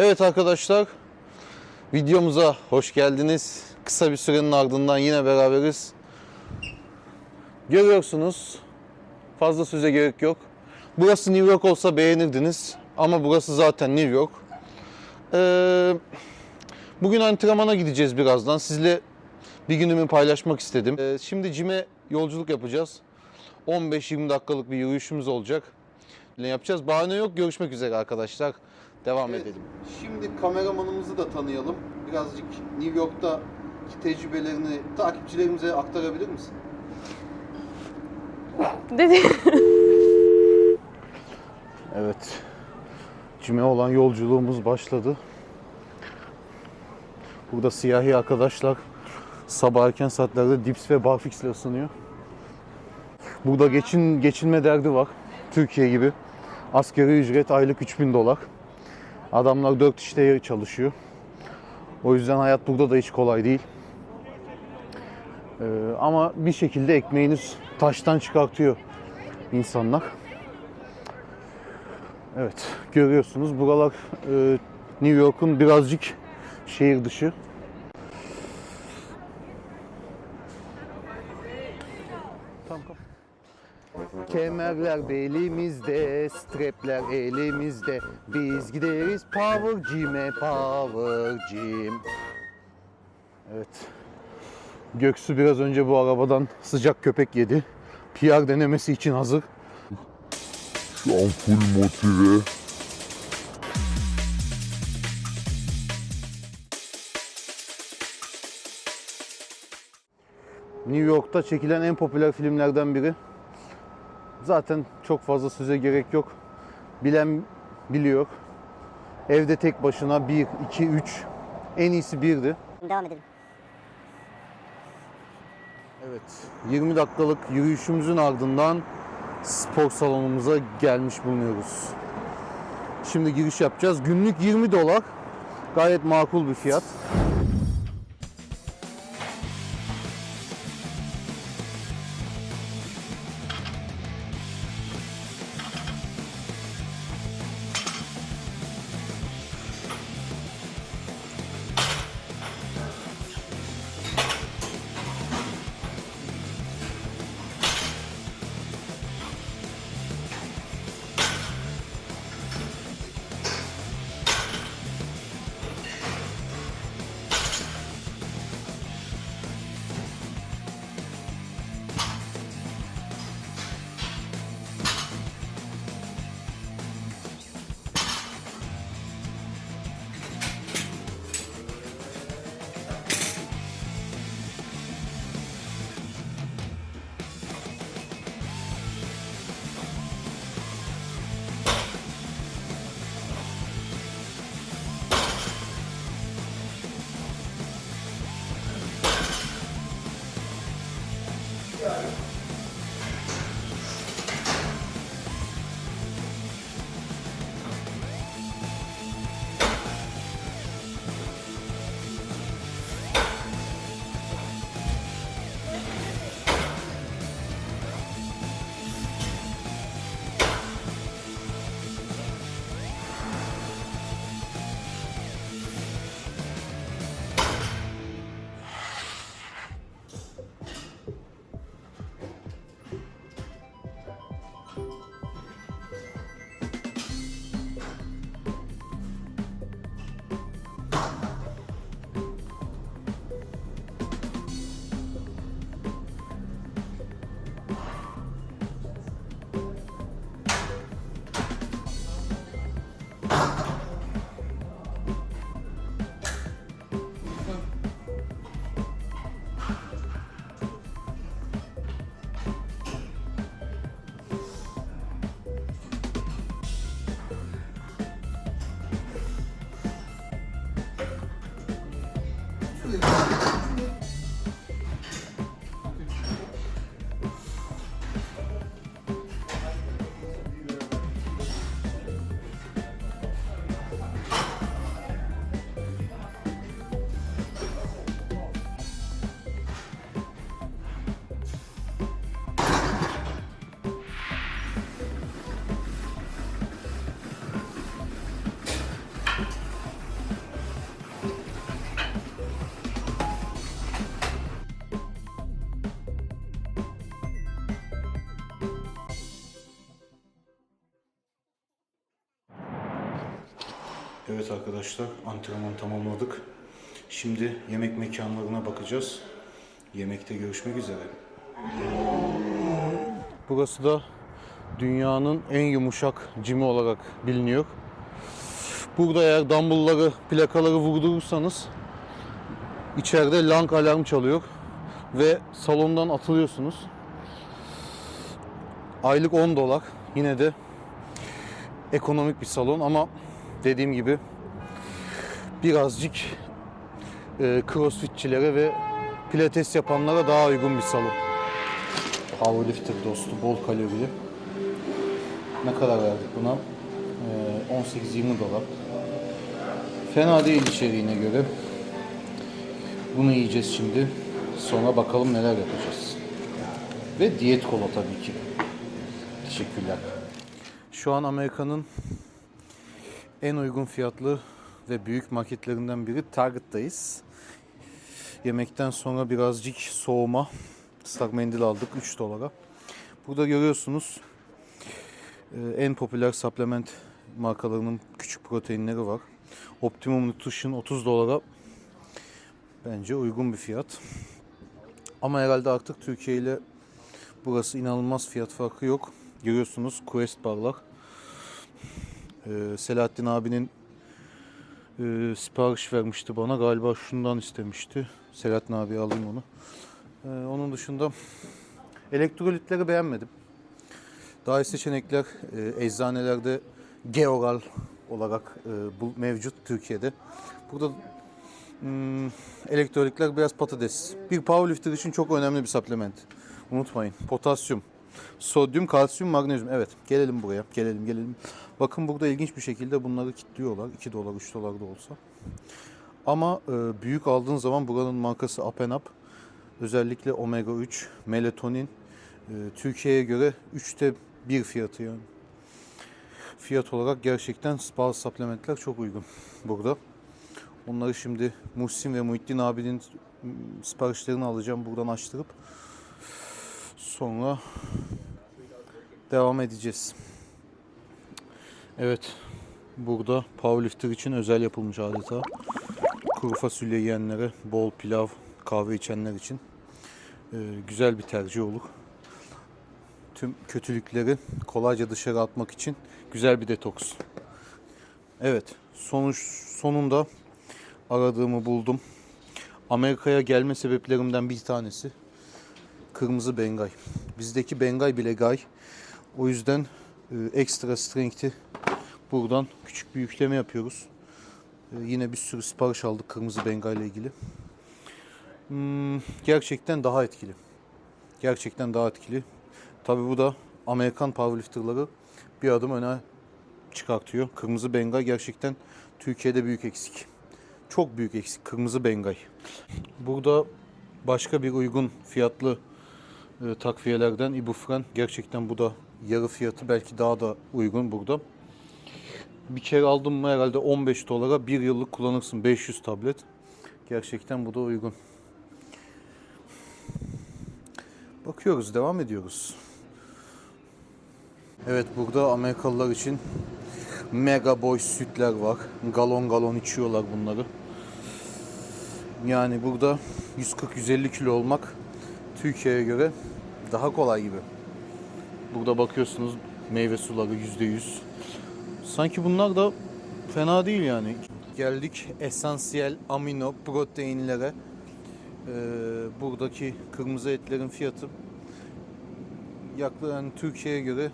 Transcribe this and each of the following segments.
Evet arkadaşlar, videomuza hoş geldiniz. Kısa bir sürenin ardından yine beraberiz. Görüyorsunuz, fazla söze gerek yok. Burası New York olsa beğenirdiniz ama burası zaten New York. Ee, bugün antrenmana gideceğiz birazdan. Sizle bir günümü paylaşmak istedim. Ee, şimdi cime yolculuk yapacağız. 15-20 dakikalık bir yürüyüşümüz olacak. Ne yapacağız? Bahane yok. Görüşmek üzere arkadaşlar. Devam edelim. Şimdi kameramanımızı da tanıyalım. Birazcık New York'taki tecrübelerini takipçilerimize aktarabilir misin? Dedi. Evet. Cime olan yolculuğumuz başladı. Burada siyahi arkadaşlar sabah erken saatlerde dips ve barfix ile ısınıyor. Burada geçin geçinme derdi var. Türkiye gibi. Asgari ücret aylık 3000 dolar. Adamlar 4 işte çalışıyor. O yüzden hayat burada da hiç kolay değil. Ee, ama bir şekilde ekmeğiniz taştan çıkartıyor insanlar. Evet, görüyorsunuz buralar e, New York'un birazcık şehir dışı. Kemerler belimizde, strapler elimizde. Biz gideriz Power Gym'e, Power Gym. Evet. Göksu biraz önce bu arabadan sıcak köpek yedi. PR denemesi için hazır. Şu an full motive. New York'ta çekilen en popüler filmlerden biri. Zaten çok fazla söze gerek yok. Bilen biliyor. Evde tek başına 1, 2, 3. En iyisi 1'di. Devam edelim. Evet. 20 dakikalık yürüyüşümüzün ardından spor salonumuza gelmiş bulunuyoruz. Şimdi giriş yapacağız. Günlük 20 dolar. Gayet makul bir fiyat. Evet arkadaşlar antrenman tamamladık. Şimdi yemek mekanlarına bakacağız. Yemekte görüşmek üzere. Burası da dünyanın en yumuşak cimi olarak biliniyor. Burada eğer dumbbellları, plakaları vurdurursanız içeride lang alarm çalıyor ve salondan atılıyorsunuz. Aylık 10 dolar. Yine de ekonomik bir salon ama dediğim gibi birazcık e, crossfitçilere ve pilates yapanlara daha uygun bir salon. Powerlifter dostu, bol kalorili. Ne kadar verdik buna? Ee, 18-20 dolar. Fena değil içeriğine göre. Bunu yiyeceğiz şimdi. Sonra bakalım neler yapacağız. Ve diyet kola tabii ki. Teşekkürler. Şu an Amerika'nın en uygun fiyatlı ve büyük marketlerinden biri Target'tayız. Yemekten sonra birazcık soğuma ıslak mendil aldık 3 dolara. Burada görüyorsunuz e, en popüler supplement markalarının küçük proteinleri var. Optimum Nutrition 30 dolara bence uygun bir fiyat. Ama herhalde artık Türkiye ile burası inanılmaz fiyat farkı yok. Görüyorsunuz Quest barlar. Ee, Selahattin abinin e, sipariş vermişti bana. Galiba şundan istemişti. Selahattin abi alayım onu. Ee, onun dışında elektrolitleri beğenmedim. Daha iyi seçenekler e, eczanelerde Georal olarak e, mevcut Türkiye'de. Burada hmm, elektrolitler biraz patates. Bir powerlifter için çok önemli bir supplement. Unutmayın. Potasyum, sodyum, kalsiyum, magnezyum. Evet, gelelim buraya. Gelelim, gelelim. Bakın burada ilginç bir şekilde bunları kilitliyorlar. 2 dolar, 3 dolar da olsa. Ama e, büyük aldığın zaman buranın markası Up. Özellikle omega 3, melatonin e, Türkiye'ye göre 3'te 1 fiyatı yani. Fiyat olarak gerçekten bazı supplementler çok uygun burada. Onları şimdi Muhsin ve Muhittin abinin siparişlerini alacağım buradan açtırıp sonra devam edeceğiz. Evet. Burada powerlifter için özel yapılmış adeta. Kuru fasulye yiyenlere, bol pilav, kahve içenler için e, güzel bir tercih olur. Tüm kötülükleri kolayca dışarı atmak için güzel bir detoks. Evet, sonuç sonunda aradığımı buldum. Amerika'ya gelme sebeplerimden bir tanesi kırmızı bengay. Bizdeki bengay bile gay. O yüzden e, ekstra strength'i buradan küçük bir yükleme yapıyoruz. E, yine bir sürü sipariş aldık kırmızı bengay ile ilgili. Hmm, gerçekten daha etkili. Gerçekten daha etkili. Tabi bu da Amerikan powerlifterları bir adım öne çıkartıyor. Kırmızı bengay gerçekten Türkiye'de büyük eksik. Çok büyük eksik kırmızı bengay. Burada başka bir uygun fiyatlı e, takviyelerden ibuprofen gerçekten bu da yarı fiyatı belki daha da uygun burada. Bir kere aldım mı herhalde 15 dolara bir yıllık kullanırsın 500 tablet. Gerçekten bu da uygun. Bakıyoruz, devam ediyoruz. Evet burada Amerikalılar için mega boy sütler var. Galon galon içiyorlar bunları. Yani burada 140-150 kilo olmak Türkiye'ye göre daha kolay gibi. Burada bakıyorsunuz meyve suları %100. Sanki bunlar da fena değil yani. Geldik esansiyel amino proteinlere. Ee, buradaki kırmızı etlerin fiyatı yaklaşık yani Türkiye'ye göre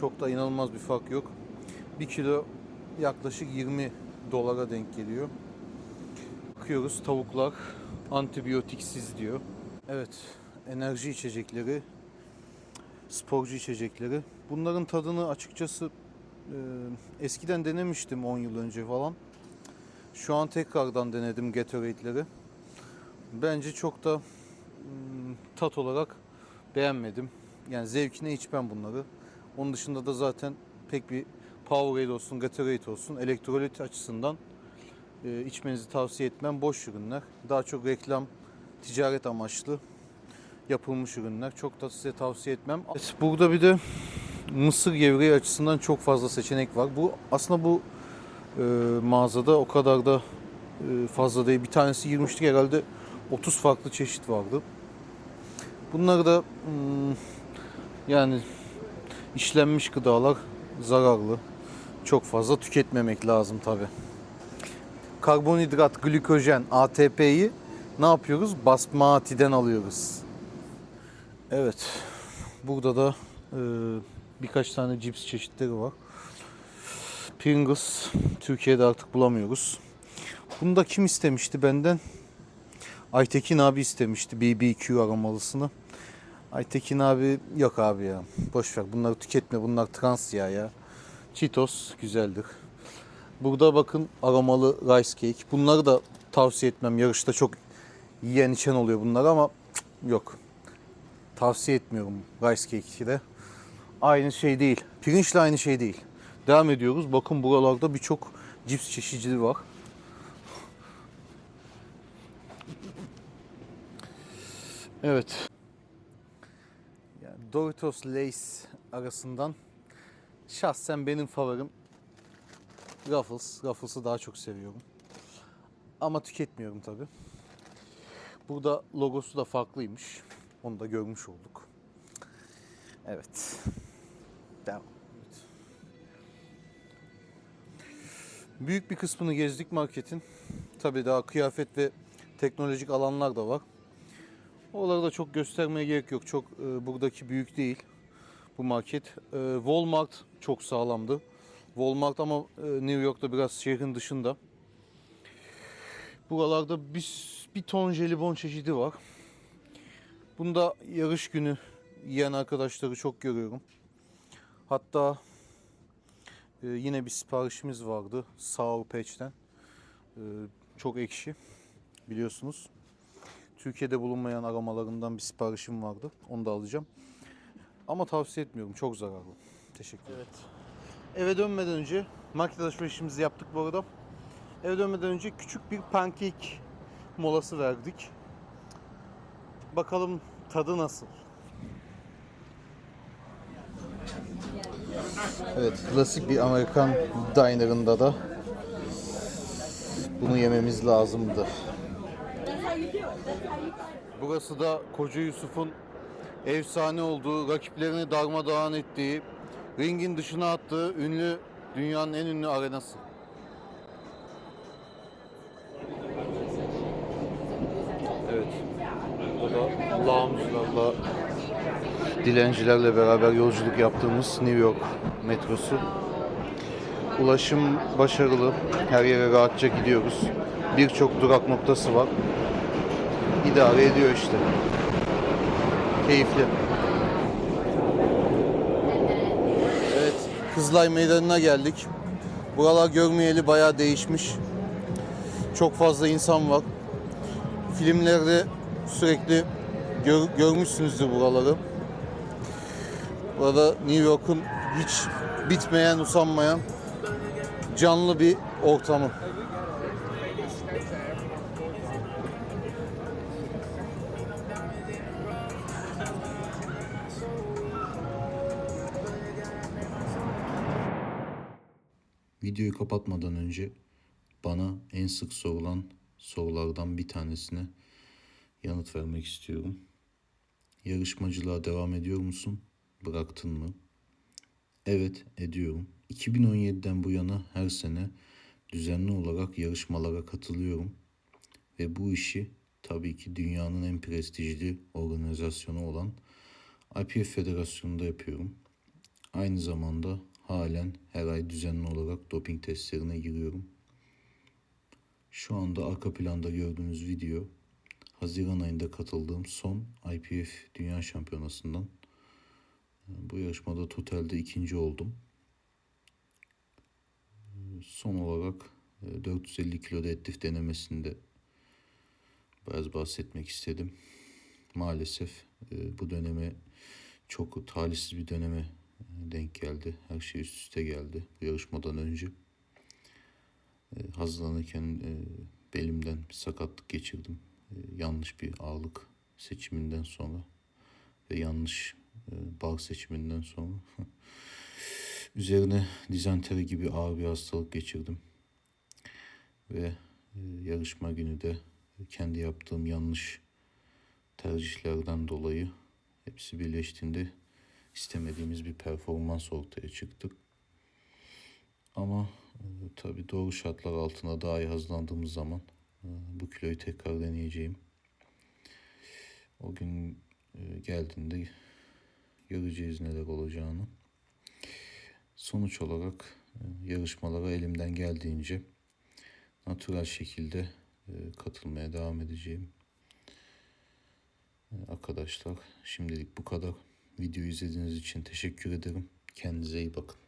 çok da inanılmaz bir fark yok. 1 kilo yaklaşık 20 dolara denk geliyor. Bakıyoruz tavuklar antibiyotiksiz diyor. Evet enerji içecekleri, sporcu içecekleri. Bunların tadını açıkçası e, eskiden denemiştim 10 yıl önce falan. Şu an tekrardan denedim Gatorade'leri. Bence çok da tat olarak beğenmedim. Yani zevkine içmem bunları. Onun dışında da zaten pek bir Powerade olsun, Gatorade olsun elektrolit açısından e, içmenizi tavsiye etmem. Boş ürünler. Daha çok reklam, ticaret amaçlı yapılmış ürünler. Çok da size tavsiye etmem. Burada bir de mısır gevreği açısından çok fazla seçenek var. Bu aslında bu e, mağazada o kadar da e, fazla değil. Bir tanesi girmiştik herhalde 30 farklı çeşit vardı. Bunları da hmm, yani işlenmiş gıdalar zararlı. Çok fazla tüketmemek lazım tabi. Karbonhidrat, glikojen, ATP'yi ne yapıyoruz? Basmati'den alıyoruz. Evet. Burada da e, birkaç tane cips çeşitleri var. Pringles Türkiye'de artık bulamıyoruz. Bunu da kim istemişti benden? Aytekin abi istemişti BBQ aromalısını. Aytekin abi yok abi ya. Boş ver bunları tüketme bunlar trans yağ ya. Cheetos güzeldir. Burada bakın aromalı rice cake. Bunları da tavsiye etmem. Yarışta çok yiyen içen oluyor bunlar ama yok. Tavsiye etmiyorum rice cake'i de. Aynı şey değil. Pirinçle aynı şey değil. Devam ediyoruz. Bakın buralarda birçok cips çeşidi var. Evet. Doritos Lays arasından şahsen benim favorim Ruffles. Ruffles'ı daha çok seviyorum. Ama tüketmiyorum tabi. Burada logosu da farklıymış. Onu da görmüş olduk. Evet. Devam. Evet. Büyük bir kısmını gezdik marketin. Tabi daha kıyafet ve teknolojik alanlar da var. Oraları da çok göstermeye gerek yok. Çok e, buradaki büyük değil bu market. E, Walmart çok sağlamdı. Walmart ama e, New York'ta biraz şehrin dışında. Buralarda bir, bir ton jelibon çeşidi var. Bunda yarış günü yiyen arkadaşları çok görüyorum. Hatta e, yine bir siparişimiz vardı Sour Patch'ten. E, çok ekşi biliyorsunuz. Türkiye'de bulunmayan aromalarından bir siparişim vardı. Onu da alacağım. Ama tavsiye etmiyorum. Çok zararlı. Teşekkür ederim. Evet. Eve dönmeden önce market alışverişimizi yaptık bu arada. Eve dönmeden önce küçük bir pankek molası verdik. Bakalım tadı nasıl? Evet, klasik bir Amerikan diner'ında da bunu yememiz lazımdı. Burası da Koca Yusuf'un efsane olduğu, rakiplerini darmadağın ettiği, ringin dışına attığı ünlü, dünyanın en ünlü arenası. Burada lağımcılarla, dilencilerle beraber yolculuk yaptığımız New York metrosu. Ulaşım başarılı. Her yere rahatça gidiyoruz. Birçok durak noktası var. İdare ediyor işte. Keyifli. Evet, Kızılay Meydanı'na geldik. Buralar görmeyeli bayağı değişmiş. Çok fazla insan var. Filmlerde sürekli gör- görmüşsünüzdür buraları. Burada New York'un hiç bitmeyen, usanmayan canlı bir ortamı. Videoyu kapatmadan önce bana en sık sorulan sorulardan bir tanesine yanıt vermek istiyorum. Yarışmacılığa devam ediyor musun? Bıraktın mı? Evet, ediyorum. 2017'den bu yana her sene düzenli olarak yarışmalara katılıyorum ve bu işi tabii ki dünyanın en prestijli organizasyonu olan IPF Federasyonu'nda yapıyorum. Aynı zamanda halen her ay düzenli olarak doping testlerine giriyorum. Şu anda arka planda gördüğünüz video Haziran ayında katıldığım son IPF Dünya Şampiyonası'ndan. Bu yarışmada totalde ikinci oldum. Son olarak e, 450 kilo deadlift denemesinde biraz bahsetmek istedim. Maalesef e, bu döneme çok talihsiz bir döneme e, denk geldi. Her şey üst üste geldi bu yarışmadan önce. E, hazırlanırken e, belimden bir sakatlık geçirdim. E, yanlış bir ağırlık seçiminden sonra ve yanlış e, bar seçiminden sonra üzerine dizanteri gibi ağır bir hastalık geçirdim. ve e, yarışma günü de kendi yaptığım yanlış tercihlerden dolayı hepsi birleştiğinde istemediğimiz bir performans ortaya çıktı. Ama e, tabii doğru şartlar altında daha iyi hazırlandığımız zaman bu kiloyu tekrar deneyeceğim. O gün e, geldiğinde göreceğiz neler olacağını. Sonuç olarak e, yarışmalara elimden geldiğince natürel şekilde e, katılmaya devam edeceğim. Arkadaşlar şimdilik bu kadar. Videoyu izlediğiniz için teşekkür ederim. Kendinize iyi bakın.